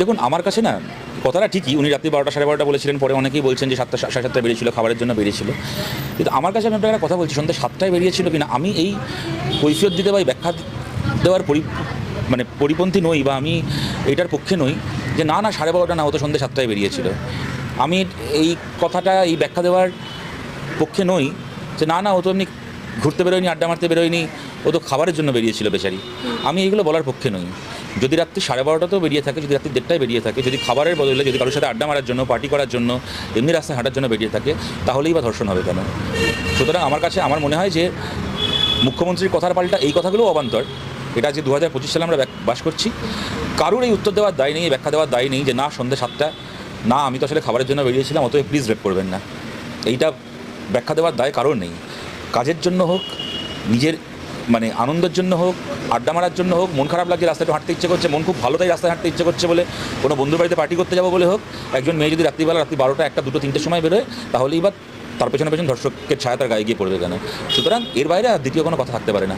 দেখুন, আমার কাছে না কথাটা ঠিকই, উনি রাত্রি বারোটা, সাড়ে বারোটা বলেছিলেন, পরে অনেকেই বলছেন যে সাতটা, সাড়ে সাতটায় বেরিয়েছিল, খাবারের জন্য বেরিয়েছিল। কিন্তু আমার কাছে আমি আপনাকে একটা কথা বলছি, সন্ধ্যা সাতটায় বেরিয়েছিল কিনা, আমি এই কৈফিয়ত দিতে বা ব্যাখ্যা দেওয়ার পরি মানে পরিপন্থী নই বা আমি এটার পক্ষে নই যে না না, সাড়ে বারোটা না হতো সন্ধ্যে সাতটায় বেরিয়েছিল। আমি এই কথাটা, এই ব্যাখ্যা দেওয়ার পক্ষে নই যে না না, ও তো এমনি ঘুরতে বেরোয়নি, আড্ডা মারতে বেরোয়নি, ও তো খাবারের জন্য বেরিয়েছিল বেচারি। আমি এগুলো বলার পক্ষে নই। যদি রাত্রি সাড়ে বারোটাতেও বেরিয়ে থাকে, যদি রাত্রি দেড়টায় বেরিয়ে থাকে, যদি খাবারের বদলে যদি কারোর সাথে আড্ডা মারার জন্য পার্টি করার জন্য, এমনি রাস্তায় হাঁটার জন্য বেরিয়ে থাকে, তাহলেই বা ধর্ষণ হবে কেন? সুতরাং আমার কাছে, আমার মনে হয় যে মুখ্যমন্ত্রীর কথার পাল্টা এই কথাগুলো অবান্তর। এটা আজকে দু হাজার পঁচিশ সালে আমরা বাস করছি। কারোর এই উত্তর দেওয়ার দায় নেই, ব্যাখ্যা দেওয়ার দায় নেই যে না, সন্ধ্যে সাতটা, না, আমি তো আসলে খাবারের জন্য বেরিয়েছিলাম, অতএব প্লিজ রেপ করবেন না। এইটা ব্যাখ্যা দেওয়ার দায় কারোর নেই। কাজের জন্য হোক, নিজের মানে আনন্দের জন্য হোক, আড্ডা মারার জন্য হোক, মন খারাপ লাগছে রাস্তায় হাঁটতে ইচ্ছে করছে, মন খুব ভালো তাই রাস্তায় হাঁটতে ইচ্ছে করছে বলে কোনো বন্ধুর বাড়িতে পার্টি করতে যাব বলে হোক, একজন মেয়ে যদি রাত্রিবেলা রাত্রি বারোটা একটা, দুটো, তিনটের সময় বেরোয়, তাহলেই বা তার পেছনে পেছনে ধর্ষকের ছায়া তার গায়ে গিয়ে পড়বে কেন? সুতরাং এর বাইরে আর দ্বিতীয় কোনো কথা থাকতে পারে না।